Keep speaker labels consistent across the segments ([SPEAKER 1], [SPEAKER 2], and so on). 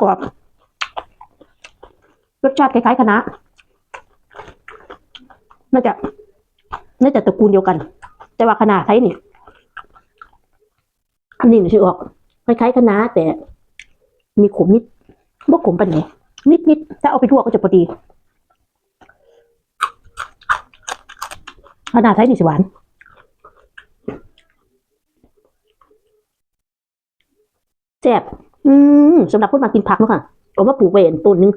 [SPEAKER 1] กรอบรสชาติคล้ายๆคณะน่าจะน่าจะตระกูลเดียวกัน แต่ว่าคะน้าไทยนี่อันนี้หนูชื่อออกคล้ายๆคณะแต่มีขมนิดบ่ขมปานไหนนิดๆถ้าเอาไปทั่วก็จะพอดีคะน้าไทยนี่สิหวานแซ่บ อืมสำหรับคนมากินผักเนาะค่ะเอามาปลูกไว้อันต้นหนึง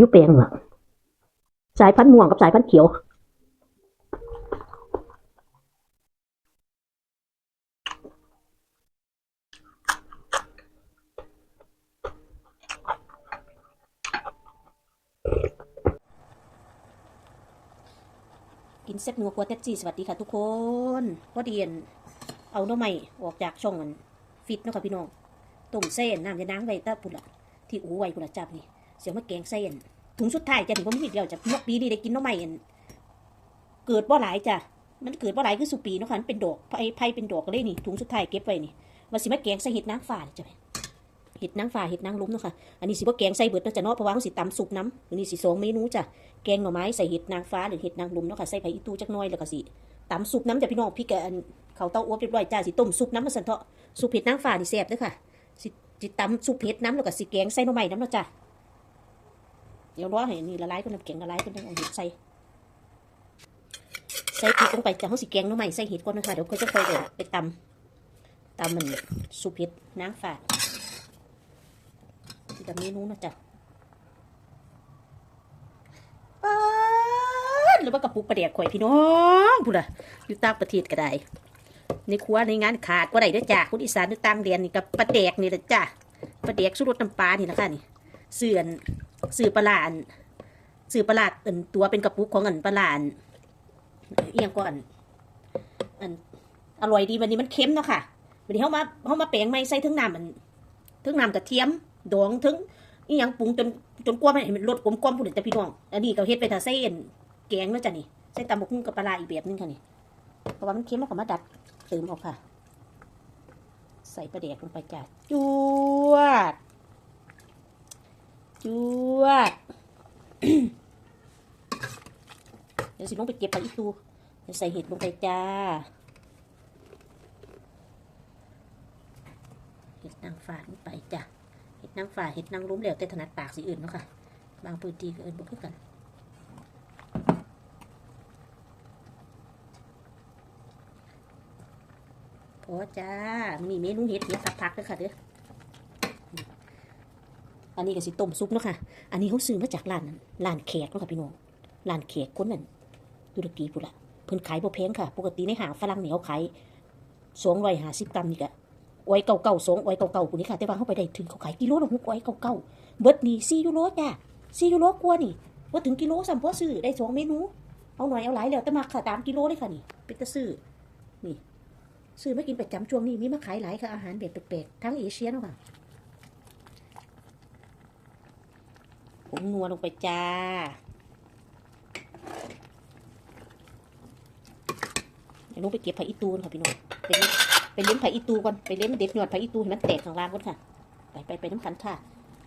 [SPEAKER 1] ยุแปลงอะสายพันธุ์ม่วงกับสายพันธุ์เขียวกินเซ็ตนัวกัวเต็ดจีสวัสดีค่ะทุกคนพอดีนเอาหน้อใหม่ออกจากช่องมันฟิตเนาะค่ะพี่น้อง ต้มเส้นน้ำจะน้ำไว้ตะปุ่นละที่อูไว้ปุ่นละจับนี่เสียวมาแกงเส้นถุงสุดท้ายจะถึงผมมีเดียวจะนกปีนี้ได้กินน้องใหม่อันเกิดบ่หลายจ้ะมันเกิดบ่หลายคือสุปีเนาะค่ะมันเป็นดอกไผ่ไผ่เป็นดอกเลยนี่ถุงสุดท้ายเก็บไว้นี่ว่าสิมาแกงใส่เห็ดนางฟ้าจ้ะเห็ดนางฟ้าเห็ดนางลุ้มเนาะค่ะอันนี้สิบ่าแกงใส่เบิดเนาะจ้ะเนาะเพราะว่ามันสิตำสุกน้ำอันนี้สิสองเมนูจ้ะแกงหน่อไม้ใส่เห็ดนางฟ้าหรือเห็ดนางลุ้มเนาะค่ะใส่ไผ่อีตู้จักน้อยแล้วก็สิตำสุกน้ำจ้ะพี่น้องพี่แกเขาเต้าอ้วบเรียบร้อยจ้าสิต้มซุปน้ำมันสันเถาะซุปเห็ดนางฟ้านี่แซ่บเด้อค่ะ จิตำซุปเห็ดน้ำแล้วก็สิแกงใส่หน่อไม้น้ำเนาะจ้ะเดี๋ยวรอให้นี่ละลายก่อนน้ำแกงละลายก่อนเอาเห็ดใส่ใส่พริกลงไปจ้ะเขาสิแกงหน่อไม้ใส่เห็ดก่อนนะคะเดี๋ยวเขาจะค่อยเดี๋ยวไปตำตำมันซุปเห็ดนางฟ้าที่กับเมนูเนาะจ้ะป๊าดหรือว่ากระปุกประเดียกข่อยพี่น้องพูดอะอยู่ต่างประเทศก็ได้ ในครัวในงานขาดก็ได้เด้อจ้าคุณอีสานหรือต่างเรียนนี่กับปลาแดกนี่แหละจ้าปลาแดกสุรสน้ำปลานี่นะคะนี่เสื่อนสื่อปลาหลาดสื่อปลาหลาดอันตัวเป็นกระปุกของอันปลาหลาดเอียงก่อนอันอร่อยดีวันนี้มันเค็มเนาะค่ะวันนี้เขามาเขามาแปลงไม่ใส่ทั้งน้ำมันทั้งน้ำกระเทียมดองทั้งอีหยังปรุงจนจนกลัวไมันเห็นมันรสกลมกล่อมพูดแต่พี่น้องอันนี้ก็เฮ็ดไปถ้าใส่อันแกงเนาะจ้ะนี่ใส่ตำบกหุ่งกับปลาอีกแบบนึงค่ะนี่เพราะว่ามันเค็มแล้วก็มาดัด ติมออกค่ะ ใส่ปลาแดกลงไปจ้ะจวดจวดเดี๋ยวสิลงไปเก็บไปอีกตูเดี๋ยวใส่เห็ดลงไปจ้าเห็ดนางฟ้าลงไปจ้ะเห็ดนางฟ้าเห็ดนางลุ้มแล้วแต่ถนัดปากสีอื่นเนาะค่ะ บางพื้นที่ก็เอื่นบ่คือกัน พอจ้ามีเมนูเห็ดเห็ดพักๆด้วยค่ะเด้ออันนี้ก็สิต้มซุปเนาะค่ะ อันนี้เขาซื้อมาจากร้านนั้นร้านแขกเนาะค่ะพี่น้องร้านแขกคนนั้นตุรกีพุ่นละเพิ่นขายบ่แพงค่ะ ปกติในห้างฝรั่งเนี่ยเขาขายสองร้อยห้าสิบกรัมนี่ก็ไว้เก่าๆสองไว้เก่าๆปุ่นนี่ค่ะ แต่ว่าเขาไปได้ถึงเขาขายกิโลละหกไว้เก่าๆเบิดนี่สี่ยูโรจ้าสี่ยูโรกว่านี่ว่าถึงกิโลสัมพอซื้อได้สองเมนูเอาหน่อยเอาหลายแล้วแต่มาค่ะตามกิโลเลยค่ะนี่เป็นตะซื้อนี่ ซื้อไมากินประจำช่วงนี้มีมาขายหลายค่ะอาหารแบบแปลกๆทั้งเอเชียเนาะค่ะผงนัวลงไปจ้า เดี๋ยวลงไปเก็บผักอีตูนค่ะพี่น้องไปเล่นไปเล่นผักอีตูก่อนไปเล่นเด็ดหนวดผักอีตูให้มันแตกข้างล่างก่อนค่ะ ไปไปไปน้ำขันค่ะ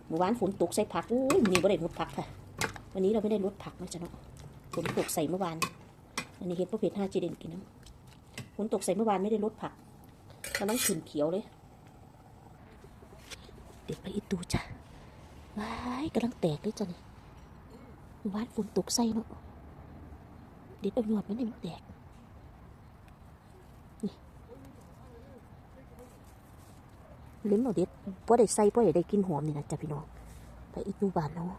[SPEAKER 1] เมื่อวานฝนตกใส่ผักอุ้ยวันนี้ไม่ได้ลดผักค่ะ วันนี้เราไม่ได้ลดผักนะจ๊ะเนาะฝนตกใส่เมื่อวานอันนี้เห็ดพวกเห็ดห้าจีเด่นกินน้ำ ฝนตกใส่เมื่อวานไม่ได้ลดผักกำลังขึ้นเขียวเลย เด็ดไปอีตูจ้ะว้ายกำลังแตกเลยจ้ะนี่เมื่อวานฝนตกใส่เนาะเด็ดเอาหยอดมันให้มันแตกนี่เลิ้มเอาเด็ดพราะได้ใส่เพราะได้กินหอมนี่นะจ้ะพี่น้อง ไปอีตูบานเนาะ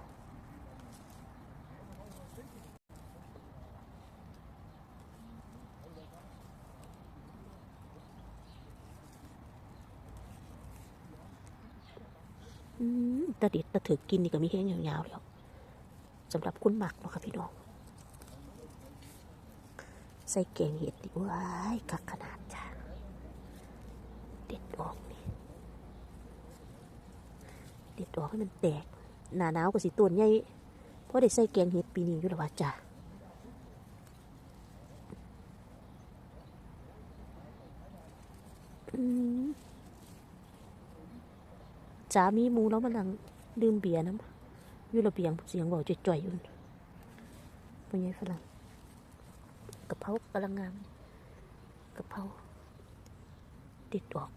[SPEAKER 1] อืม ตะเด็ดตะถือกินนี่ก็มีแห้งยาวๆแล้วสำหรับคุณหมักเนาะค่ะพี่น้อง ใส่แกงเห็ดดีว้ายกักขนาดจ้าเด็ดออกนี่เด็ดออกให้มันแตกหนาหนาวก็สิต้นใหญ่เพราะได้ใส่แกงเห็ดปีนี้อยู่แล้วว่าจ้า อืมสามีมูแล้วมานั่งดื่มเบียร์น้ำอยู่ระเบียงเสียงบอกจ่อยๆอยู่เป็นไงฝรั่งกระเพรากำลังงามกระเพราติดออก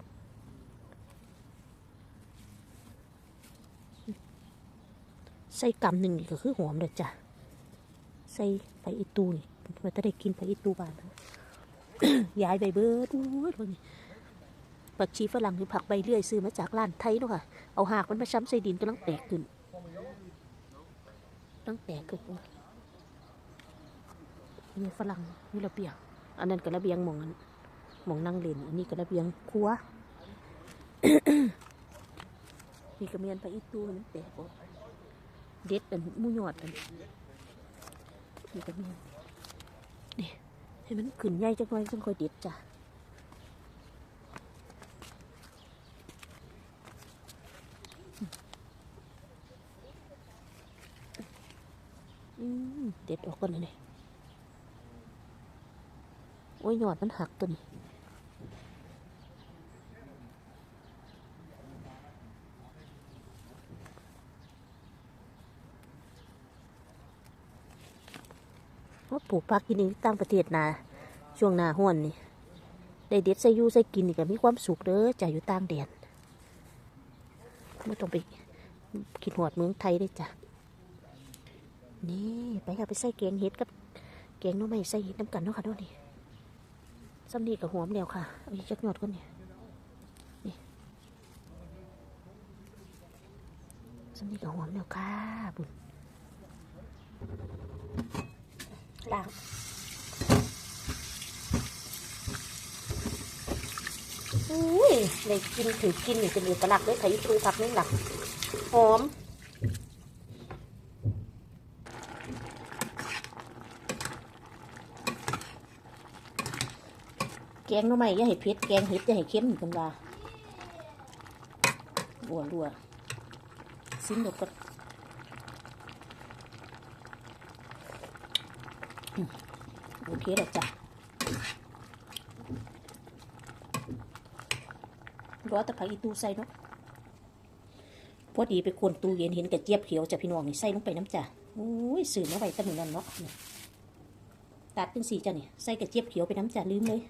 [SPEAKER 1] ใส่กำหนึ่งก็คือหอมเด้อจ้ะใส่ไปอีตูนี่มันจะได้กินไปอีตูบานแล้ายใบเบิร์ดอู้ยตัวนี้ผักชีฝรั่งหรือผักใบเลื่อยซื้อมาจากร้านไทยเนาะค่ะ เอาหากมันมาช้ำใส่ดินกำลังแตกขึ้นกำลังแตกขึ้นนี่ฝรั่งนี่ระเบียง อันนั้นก็ระเบียงหมองนั้นหมองนั่งเล่น อันนี้ก็ระเบียงครัวนี่ก็เมียนไปอีตูมันแตกออกเด็ดอันมูยอดอันนี่ก็เมียนนี่ให้มันขึ้นใหญ่จังเลยจังคอยเด็ดจ้ะ อืม เด็ดออกก่อนเลยโอ้ยหยอดมันหักตัวนี้ว่าปลูกผักกินนี่ต่างประเทศนาช่วงหน้าห้วนนี่ได้เด็ดใส่ยูใส่กินนี่ก็มีความสุขเด้อจ้ะอยู่ต่างแดนไม่ต้องไปกินหอดเมืองไทยได้จ้ะ นี่ไปค่ะไปใส่แกงเห็ดกับแกงน้องใหม่ใส่เห็ดน้ำกันเนาะค่ะด้วยนี่ซ้ำนี่กับหอมแล้วค่ะเอาจักหยอดก่อนเนี่ยนี่ซ้ำนี่กับหอมแล้วค่ะบุญล้างอุ้ยในกินถือกินนี่เป็นเอกลักษณ์เลยไข่ตูผักนี่หลักหอม แกงหน้ำใหม่อย่าให้เผ็ดแกงเห็ดอย่าให้เค็มกันว่าบัวรัวซิมเดยวก็อืมโอเคแล้วจ้ะรอต่ผักอีตูใส่เนาะพอดีไปคนตู้เย็นเห็นกระเจี๊ยบเขียวจ้ะพี่น้องนี่ใส่ลงไปน้ำจ้ะโอ้ยสื่อมาไว้ตั้งมือนั่นเนาะตัดเป็นสีจ้ะนี่ใส่กระเจี๊ยบเขียวไปน้ำจ้ะลืมเลย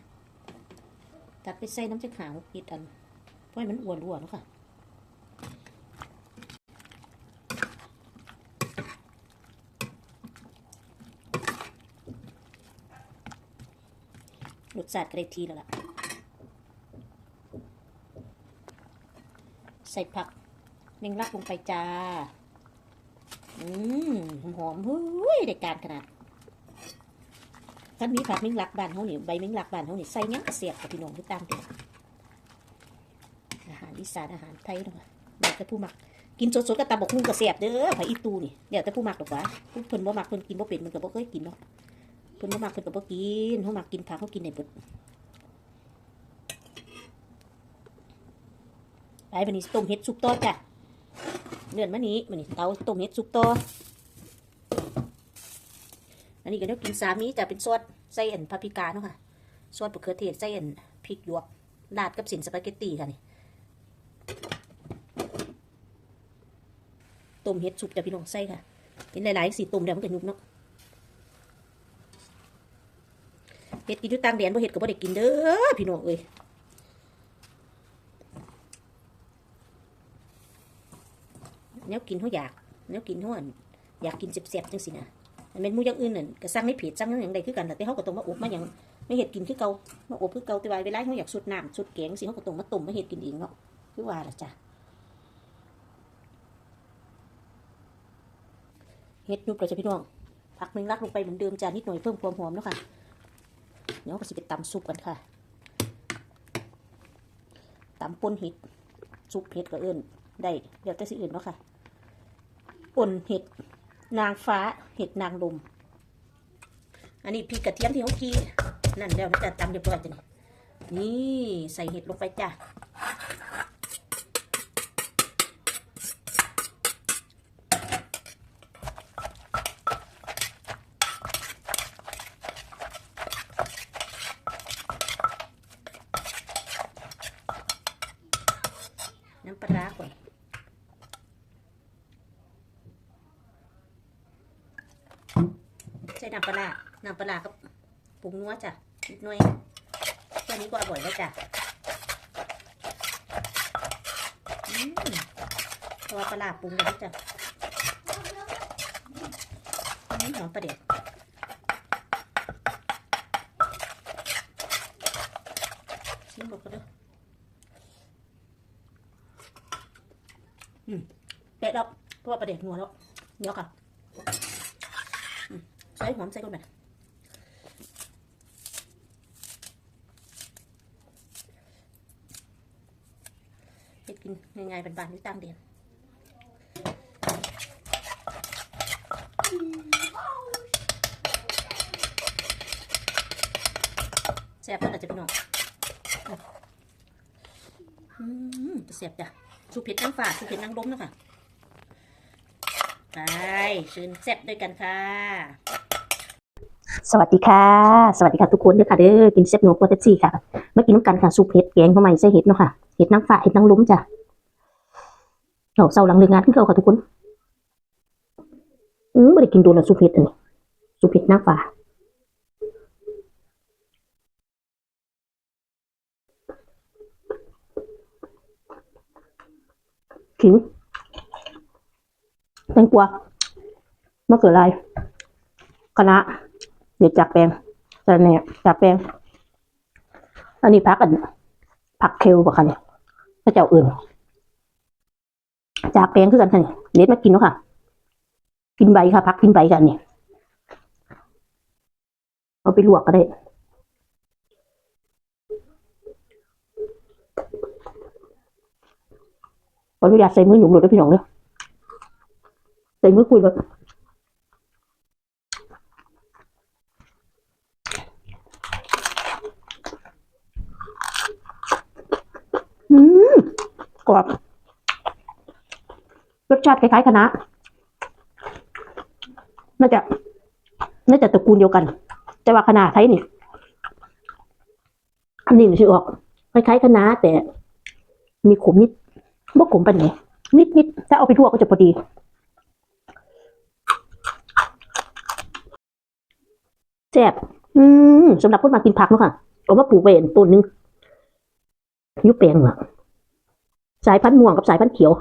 [SPEAKER 1] ตัดไปใส่น้ำจะขาวอีกอันเพราะให้มันอ้วนรัวเนค่ะรสชาติก็ได้ทีแล้วล่ะ ใส่ผักเมงลักลงไปจ้า อืมหอมเฮ้ยได้การขนาด ท่านมีผักมิงลักบานเขานี่ใบมิงลักบานเขานี่ใส่ยังกระเสียบกับพี่น้องที่ตามเด็กอาหารอีสานอาหารไทยเนาะเดี๋ยวแต่ผู้มักกินสดๆกับตำบกหุ่งกระเสียบเด้อผักอีตูนี่เดี๋ยวแต่ผู้มักดอกวะผู้เพิ่นบ่มักเพิ่นกินบ่เป็นมันก็บ่เคยกินเนาะเพิ่นบ่มักเพิ่นก็บ่กินเขามักกินผักเขากินในบดไปวันนี้ต้มเห็ดซุปต่อจ้ะเลื่อนมานี้วันนี้เตาต้มเห็ดซุปต่อ นนี้ก็เดี๋ยวกินสามีจะเป็นซอสไส้เอ็นพาปริกาเนาะค่ะซอสมะเขือเทศไส้เอ็นพริกหยวกราดกับสินสปาเกตตีค่ะนี่ต้มเห็ดสุกจะพี่น้องไส้ค่ะเห็นหลายๆสีต้มเดี๋ยวมันก็ยุบเนาะเห็ดกินอยู่ต่างแดนบ่เห็ดก็บ่ได้กินเด้อพี่น้องเอ้ยแนวกินเขาอยากแนวกินเขาอั่นอยากกินเสียบๆจังสินะ เป็นมูอย่างอื่นนั่นก็สั่งในเพจสั่งนั่นอย่างใดคือกันแต่เขาก็ต้องมาอบมาอย่างไม่เห็ดกินคือเก่ามาอบคือเก่าแต่ว่าเวลาเขาอยากสุดน้ำสุดแกงสิเขาก็ต้องมาต้มมาเห็ดกินเองเนาะคือว่าล่ะจ้ะเห็ดยุบเราจะพี่น้องผักหนึ่งรักลงไปเหมือนเดิมจ้านิดหน่อยเพิ่มความหอมเนาะค่ะเดี๋ยวก็สิไปตำซุปกันค่ะตำป่นเห็ดซุปเห็ดก็เอื่นได้เดี๋ยวแต่สิอื่นเนาะค่ะป่นเห็ด นางฟ้าเห็ดนางลม อันนี้พริกกระเทียมที่เขาคีนั่นแล้วนจะตำเรียบร้อยจ้ะนี่นี่ใส่เห็ดลงไปจ้ะน้ำปลาร้าก่อน น้ำปลาร้าน้ำปลากับปรุงนัวจ้ะนิดหน่อยแค่นี้ก็อร่อยแล้วจ้ะอืมเพราะว่าปลาปรุงแล้วจ้ะอืมหอมประเดี๋ยวชิมหมดก็เด้ออืมเด็ดแล้วเพราะว่าประเดี๋ยวนัวแล้วเดี๋ยวค่ะอืม ใส่หอมใส่ก่อนแบบเฮ็ดกินง่ายๆเป็นบานๆอยู่ตางเดือนแซ่บแล้วอาจจะพี่น้องอืมจะแซ่บจ้ะสูเผ็ดนางฟ้าสูเผ็ดนางรมนะคะไปเชิญแซ่บด้วยกันค่ะ สวัสดีค่ะ สวัสดีค่ะทุกคนเด้อค่ะเด้อกินเซฟโนโปรเตซี่ค่ะมากินน้ำกันค่ะซุปเห็ดแกงข้าวใหม่ใส่เห็ดเนาะค่ะเห็ดนางฟ้าเห็ดนางรมจ้ะเราเศร้าหลังเลิกงานขึ้นเขาค่ะทุกคนอืมไม่ได้กินโดนแล้วสุเผ็ดอันนี้สุเผ็ดน้าฟ้าขิงแตงกวามะเขือลายคะ เด็ดจากแปลงแต่เนี่ยจากแปลงอันนี้พักอันผักเคลปะคะเนี่ยพระเจ้าอื่นจากแปลงคือกันค่ะนี่เล็ดมากินเนาะค่ะ กินใบค่ะ พักกินใบกันนี่เอาไปลวกก็ได้ขออนุญาตใส่มือหนุ่มหลุดด้วพี่น้องเนาะใส่มือคุยแบบอืม กรอบรสชาติคล้ายๆคณะน่าจะน่าจะตระกูลเดียวกัน แต่ว่าคะน้าไทยนี่อันนี้หนูชื่อออกคล้ายๆคณะแต่มีขมนิดบ่ขมปานไหนนิดนิดๆถ้าเอาไปลวกก็จะพอดีแซ่บอืมสำหรับคนมากินผักเนาะค่ะเอามาปลูกไว้อันต้นหนึงยุบแปลงอะ สายพันธุ์ม่วงกับสายพันธุ์เขียว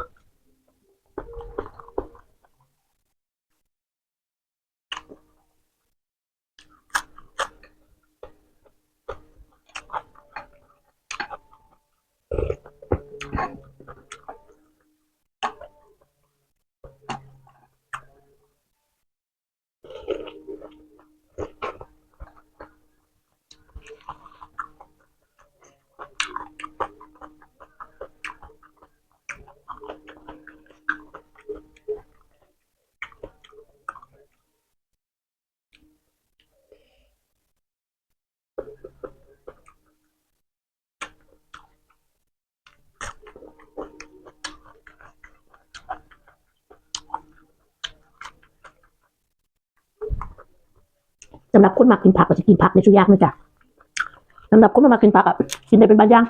[SPEAKER 1] สำหรับคนมากินผักก็จะกินผักในช่วงยากนะจ๊ะสำหรับคนไม่มากินผักอะกินได้เป็นบางอย่าง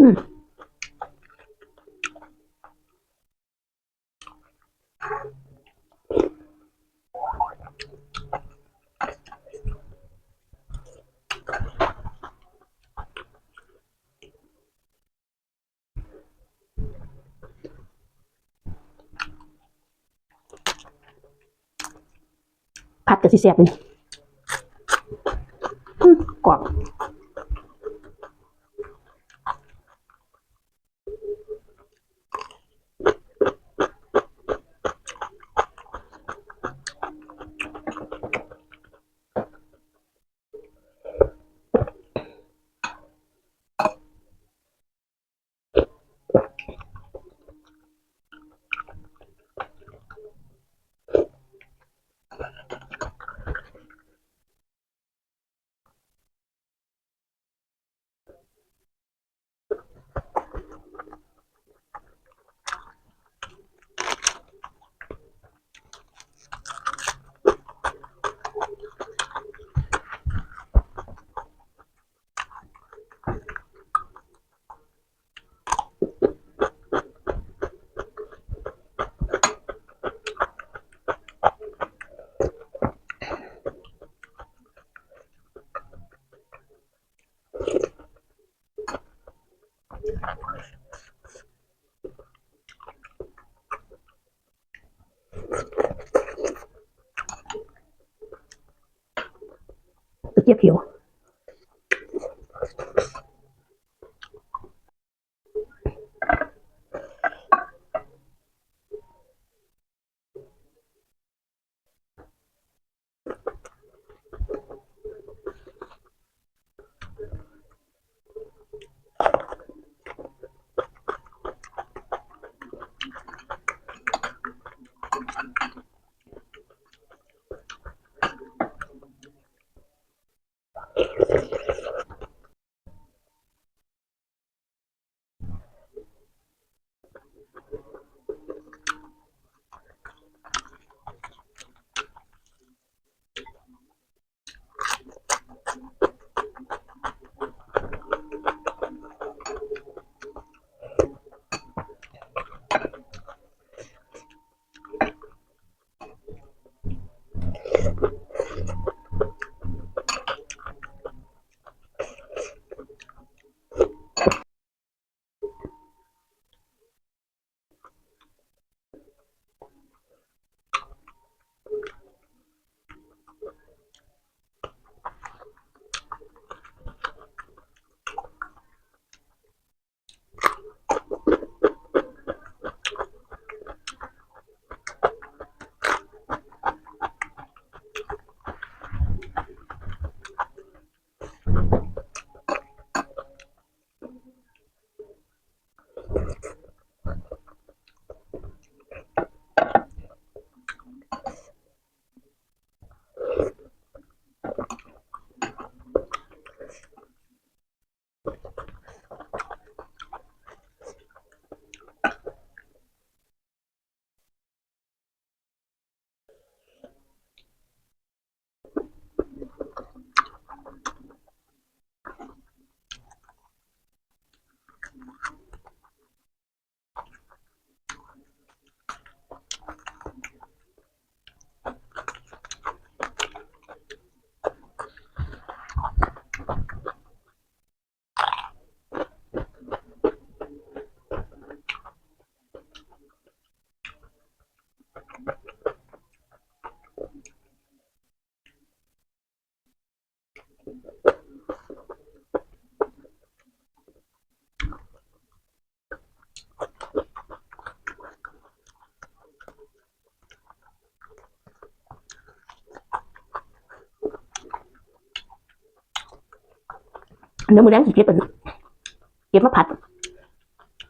[SPEAKER 1] อืม ผั ระ เจี๊ยวเนื้อมือแรงสิเก็บเป็นเก็บมาผัด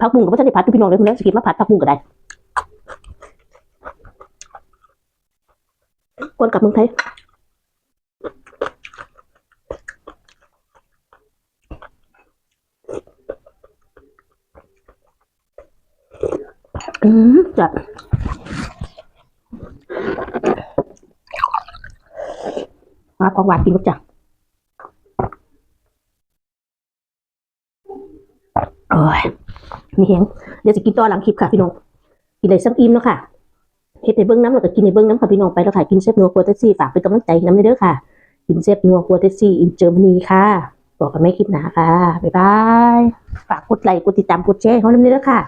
[SPEAKER 1] ผักบุ้งกับพ่อท่านได้ผัดพี่น้องเลยมือแรงสิเก็บมาผัดผักบุ้งก็ได้กวนกลับเมืองไทยอืมจัดมาของหวานกินลูกจ้ะ โอ้ย มีแห้งเดี๋ยวจะกินต่อหลังคลิปค่ะพี่น้องกินอะไรซักอิ่มเนาะค่ะเฮ็ดในเบิ้งน้ำแล้วก็กินในเบิ้งน้ำค่ะพี่น้องไปแล้วค่ะกินเซฟนัวครัวเตซี่ฝากเป็นกำลังใจน้ำเด้อค่ะ กินเซฟนัวครัวเตซี่อินเจอร์มนีค่ะบอกกันไม่คลิปหนาค่ะบ๊ายบายฝากกดไลค์กดติดตามกดแชร์ให้เขาน้ำเด้อค่ะ